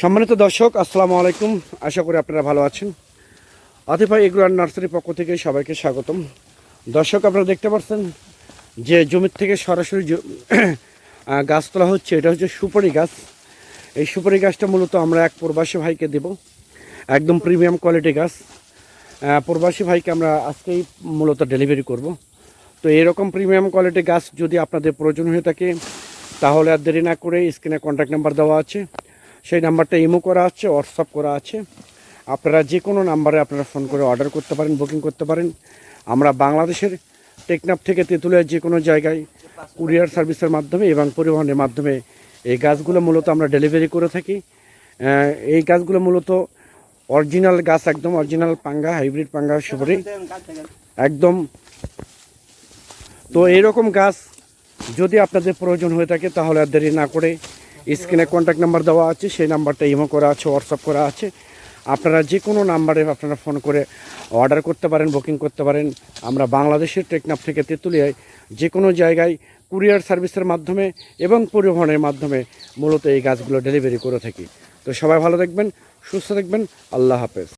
সম্মানিত দর্শক, আসসালামু আলাইকুম। আশা করি আপনারা ভালো আছেন। আতিফা এগ্রোয়ার নার্সারি পক্ষ থেকে সবাইকে স্বাগতম। দর্শক, আপনারা দেখতে পাচ্ছেন যে জমির থেকে সরাসরি গাছ তোলা হচ্ছে। এটা হচ্ছে সুপারি গাছ। এই সুপারি গাছটা মূলত আমরা এক প্রবাসী ভাইকে দেব। একদম প্রিমিয়াম কোয়ালিটি গাছ। প্রবাসী ভাইকে আমরা আজকেই মূলত ডেলিভারি করব। তো এরকম প্রিমিয়াম কোয়ালিটি গাছ যদি আপনাদের প্রয়োজন হয়ে থাকে, তাহলে আর দেরি না করে স্ক্রিনে কন্ট্যাক্ট নাম্বার দেওয়া আছে। সেই নাম্বারটা ইমো করা আছে হোয়াটসঅ্যাপ করা আছে। আপনারা যে কোনো নাম্বারে আপনারা ফোন করে অর্ডার করতে পারেন, বুকিং করতে পারেন। আমরা বাংলাদেশের টেকনাফ থেকে তেঁতুলিয়ার যে কোনো জায়গায় কুরিয়ার সার্ভিসের মাধ্যমে এবং পরিবহনের মাধ্যমে এই গাছগুলো মূলত আমরা ডেলিভারি করে থাকি। এই গাছগুলো মূলত অরিজিনাল গাছ একদম, অরিজিনাল পাঙ্গা, হাইব্রিড পাঙ্গা সুপারি। একদম। তো এইরকম গাছ যদি আপনাদের প্রয়োজন হয়ে থাকে তাহলে আর দেরি না করে স্ক্রিনে কন্ট্যাক্ট নাম্বার দেওয়া আছে, সেই নাম্বারটা ইমো করা আছে হোয়াটসঅ্যাপ করা আছে। আপনারা যে কোনো নাম্বারে আপনারা ফোন করে অর্ডার করতে পারেন বুকিং করতে পারেন। আমরা বাংলাদেশের টেকনাফ থেকে তেঁতুলিয়ায় যে কোনো জায়গায় কুরিয়ার সার্ভিসের মাধ্যমে এবং পরিবহনের মাধ্যমে মূলত এই গাছগুলো ডেলিভারি করে থাকি। তো সবাই ভালো দেখবেন সুস্থ দেখবেন আল্লাহ হাফেজ।